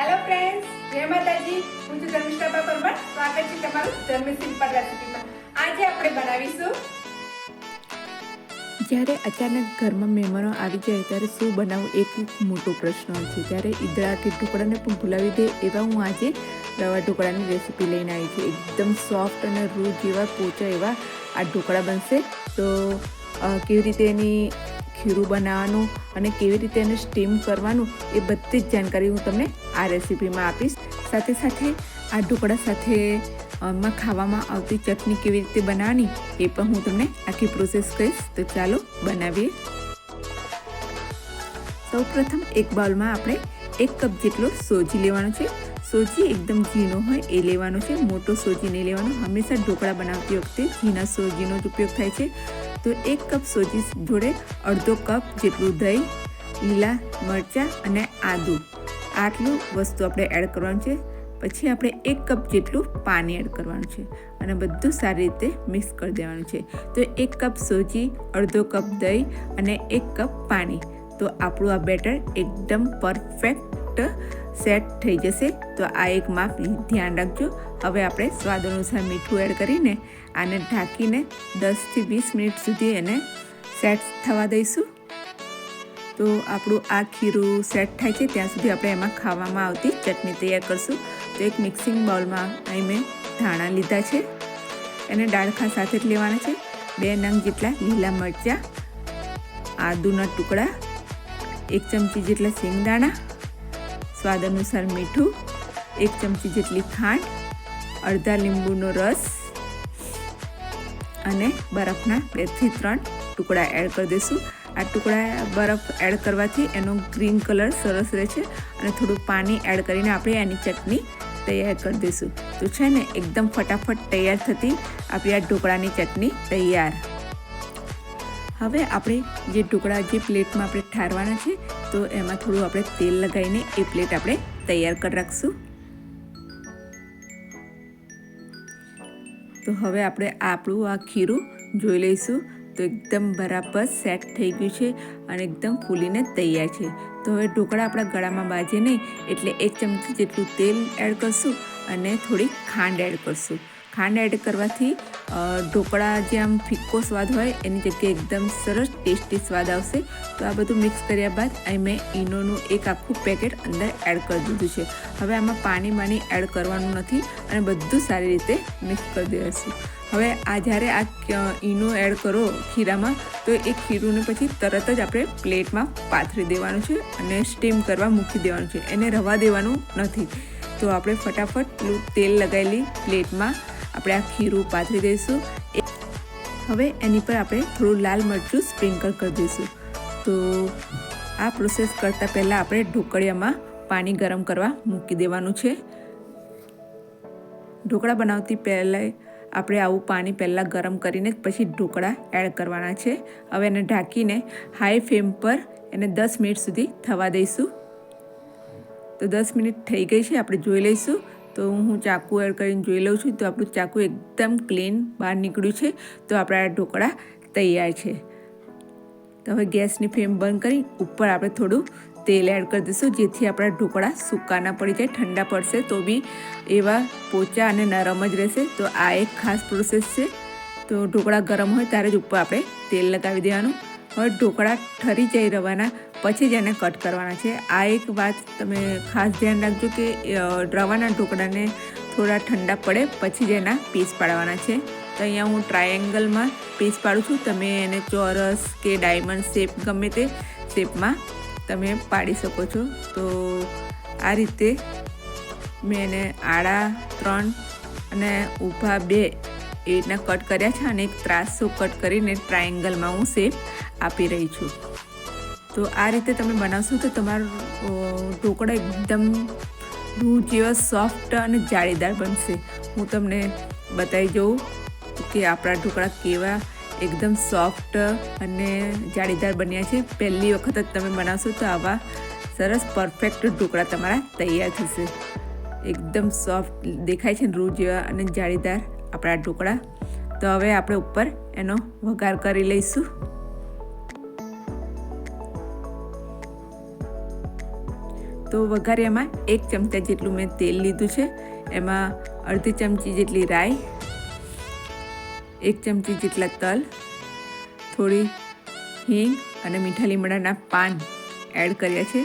Hello friends જય માતાજી. હું છું ધર્મિષ્ઠા પરમાર સ્વાગત છે તમારું ધર્મ સિમ્પલ આજે આપણે બનાવીશું. જ્યારે અચાનક ઘરમાં મહેમાનો આવી જાય ત્યારે શું બનાવવું એક મોટો પ્રશ્ન છે. ત્યારે ઈદળા કે ઢોકળાને પણ ભૂલાવી દે એવા હું આજે રવા ઢોકળાની રેસીપી લઈને આવી છું. એકદમ સોફ્ટ અને રૂ જેવા પોચા એવા આ ઢોકળા બનશે. તો કેવી રીતે એની ખીરું બનાવવાનું અને કેવી રીતે એને સ્ટીમ કરવાનું એ બધી જ જાણકારી હું તમને આ રેસીપીમાં આપીશ. સાથે સાથે આ ઢોકળા સાથે માં ખાવામાં આવતી ચટણી કેવી રીતે બનાવવાની એ પણ હું તમને આખી પ્રોસેસ કહીશ. તો ચાલો બનાવીએ. સૌપ્રથમ એક બાઉલમાં આપણે એક કપ જેટલો સોજી લેવાનો છે. સોજી એકદમ ઝીણો હોય એ લેવાનો છે. મોટો સોજી નહીં લેવાનો. હંમેશા ઢોકળા બનાવતી વખતે ઝીણા સોજીનો જ ઉપયોગ થાય છે. તો એક કપ સોજી જોડે અડધો કપ જેટલું દહીં, લીલા મરચાં અને આદુ. આટલું વસ્તુ આપણે એડ કરવાનું છે. પછી આપણે એક કપ જેટલું પાણી એડ કરવાનું છે અને બધું સારી રીતે મિક્સ કરી દેવાનું છે. તો એક કપ સોજી, અડધો કપ દહીં અને એક કપ પાણી. તો આપણું આ બેટર એકદમ પરફેક્ટ સેટ થઈ જશે. તો આ એક માપ ધ્યાન રાખજો. હવે આપણે સ્વાદ અનુસાર મીઠું એડ કરીને આને ઢાંકીને દસથી વીસ મિનિટ સુધી એને સેટ થવા દઈશું. તો આપણું આ ખીરું સેટ થાય છે, ત્યાં સુધી આપણે એમાં ખાવામાં આવતી ચટણી તૈયાર કરશું. તો એક મિક્સિંગ બાઉલમાં અહીં મેં ધાણા લીધા છે. એને ડાળખા સાથે જ લેવાના છે. બે નંગ જેટલા લીલા મરચાં, આદુના ટુકડા, એક ચમચી જેટલા સિંગદાણા સ્વાદ અનુસાર મીઠું, એક ચમચી જેટલી ખાંડ અડધા લીંબુનો રસ અને બરફના બેથી ત્રણ ટુકડા એડ કરી દઈશું. આ ટુકડા બરફ એડ કરવાથી એનો ગ્રીન કલર સરસ રહે છે અને થોડું પાણી એડ કરીને આપણે એની ચટણી તૈયાર કરી દઈશું. તો છે ને, એકદમ ફટાફટ તૈયાર થતી આપણી આ ઢોકળાની ચટણી તૈયાર. હવે આપણે જે ઢોકળા જે પ્લેટમાં આપણે ઠારવાના છે, તો એમાં થોડું આપણે તેલ લગાવીને એ પ્લેટ આપણે તૈયાર કરી રાખશું. તો હવે આપણે આપણું આ ખીરું જોઈ લઈશું. તો એકદમ બરાબર સેટ થઈ ગયું છે અને એકદમ ફૂલીને તૈયાર છે. તો હવે ઢોકળા આપણા ગળામાં બાજે નહીં, એટલે એક ચમચી જેટલું તેલ એડ કરશું અને થોડી ખાંડ એડ કરશું. ખાંડ એડ કરવાથી ઢોકળા જે આમ ફિક્કો સ્વાદ હોય, એની જગ્યાએ એકદમ સરસ ટેસ્ટી સ્વાદ આવશે. તો આ બધું મિક્સ કર્યા બાદ અહીં મેં ઈનોનું એક આખું પેકેટ અંદર એડ કરી દીધું છે. હવે આમાં પાણી બાણી એડ કરવાનું નથી અને બધું સારી રીતે મિક્સ કરી દેવાશું. હવે આ જ્યારે આ ઈનો એડ કરો ખીરામાં, તો એ ખીરુંને પછી તરત જ આપણે પ્લેટમાં પાથરી દેવાનું છે અને સ્ટીમ કરવા મૂકી દેવાનું છે. એને રવા દેવાનું નથી. તો આપણે ફટાફટ તેલ લગાવેલી પ્લેટમાં આપણે આ ખીરું પાથરી દઈશું. હવે એની પર આપણે થોડું લાલ મરચું સ્પ્રિંકલ કરી દઈશું. તો આ પ્રોસેસ કરતાં પહેલાં આપણે ઢોકળિયામાં પાણી ગરમ કરવા મૂકી દેવાનું છે. ઢોકળા બનાવતી પહેલાં આપણે આવું પાણી પહેલાં ગરમ કરીને પછી ઢોકળા એડ કરવાના છે. હવે એને ઢાંકીને હાઈ ફ્લેમ પર એને દસ મિનિટ સુધી થવા દઈશું. તો દસ મિનિટ થઈ ગઈ છે, આપણે જોઈ લઈશું. તો હું ચાકુ એડ કરીને જોઈ લઉં છું. તો આપણું ચાકુ એકદમ ક્લીન બહાર નીકળ્યું છે. તો આપણા ઢોકળા તૈયાર છે. તો હવે ગેસની ફ્લેમ બંધ કરી ઉપર આપણે થોડું તેલ એડ કરી દઈશું, જેથી આપણા ઢોકળા સૂકા ના પડી જાય, ઠંડા પડશે, તો બી એવા પોચા અને નરમ જ રહેશે. તો આ એક ખાસ પ્રોસેસ છે. તો ઢોકળા ગરમ હોય ત્યારે જ ઉપર આપણે તેલ લગાવી દેવાનું. હવે ઢોકળા ઠરી જઈ રવાના પછી જ એને કટ કરવાના છે. આ એક વાત તમે ખાસ ધ્યાન રાખજો કે રવાના ઢોકળાને થોડા ઠંડા પડે પછી જ એના પીસ પાડવાના છે. તો અહીંયા હું ટ્રાયેંગલમાં પીસ પાડું છું. તમે એને ચોરસ કે ડાયમંડ શેપ ગમે તે શેપમાં તમે પાડી શકો છો. તો આ રીતે મેં એને આડા ત્રણ અને ઊભા બે એ રીતના કટ કર્યા છે અને એક ત્રાસો કટ કરીને ટ્રાયેંગલમાં હું શેપ આપી રહી છું. તો આ રીતે તમે બનાવશો તો તમારું ઢોકળા એકદમ દૂધ જેવા સોફ્ટ અને જાળીદાર બનશે. હું તમને બતાવી જોઉં કે આપણા ઢોકળા કેવા એકદમ સોફ્ટ અને જાળીદાર બન્યા છે. પહેલી વખત જ તમે બનાવશો તો આવા સરસ પરફેક્ટ ઢોકળા તમારા તૈયાર થશે. એકદમ સોફ્ટ દેખાય છે રૂ જેવા અને જાળીદાર આપણા ઢોકળા. તો હવે આપણે ઉપર એનો વઘાર કરી લઈશું. તો વઘારિયામાં એક ચમચા જેટલું મેં તેલ લીધું છે. એમાં અડધી ચમચી જેટલી રાઈ, એક ચમચી જેટલા તલ, થોડી હિંગ અને મીઠા લીમડાના પાન એડ કર્યા છે.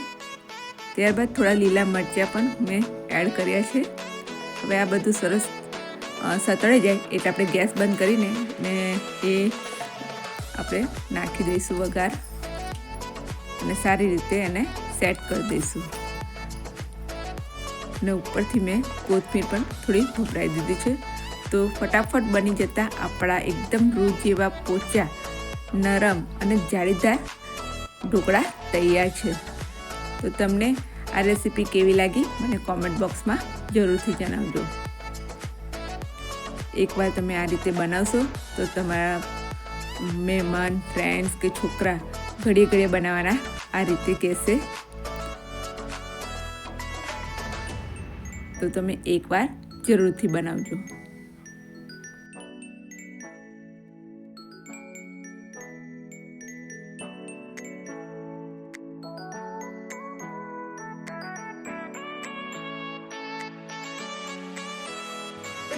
ત્યારબાદ થોડા લીલા મરચાં પણ મેં એડ કર્યા છે. હવે આ બધું સરસ સતળાઈ જાય એટલે આપણે ગેસ બંધ કરીને ને એ આપણે નાખી દઈશું વઘાર. અને સારી રીતે એને સેટ કરી દઈશું. અને ઉપરથી મેં કોથમીર પણ થોડી ભભરાઈ દીધી છે. તો ફટાફટ બની જતા આપણા એકદમ રૂ જેવા પોચા, નરમ અને જાળીદાર ઢોકળા તૈયાર છે. તો તમને આ રેસીપી કેવી લાગી મને કોમેન્ટ બોક્સમાં જરૂરથી જણાવજો. એકવાર તમે આ રીતે બનાવશો તો તમારા મહેમાન ફ્રેન્ડ્સ કે છોકરા ઘડીએ ઘડીએ બનાવવાના આ રીતે કહેશે. તો તમે એકવાર જરૂરથી બનાવજો.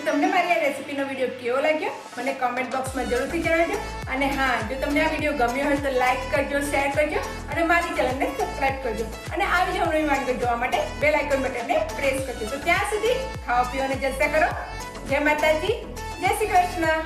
તમને મારી આ રેસીપીનો વીડિયો કેવો લાગ્યો, મને કોમેન્ટ બોક્સમાં જરૂરથી જણાવજો. અને હા, જો તમને આ વીડિયો ગમ્યો હોય તો લાઇક કરજો શેર કરજો અને મારી ચેનલને સબસ્ક્રાઈબ કરજો. અને આવી જ અવનવી વાનગીઓ જોવા માટે બે લાઇકન બટનને પ્રેસ કરજો. તો ત્યાં સુધી ખાવા પીવાને જલસા કરો. જય માતાજી, જય શ્રી કૃષ્ણ.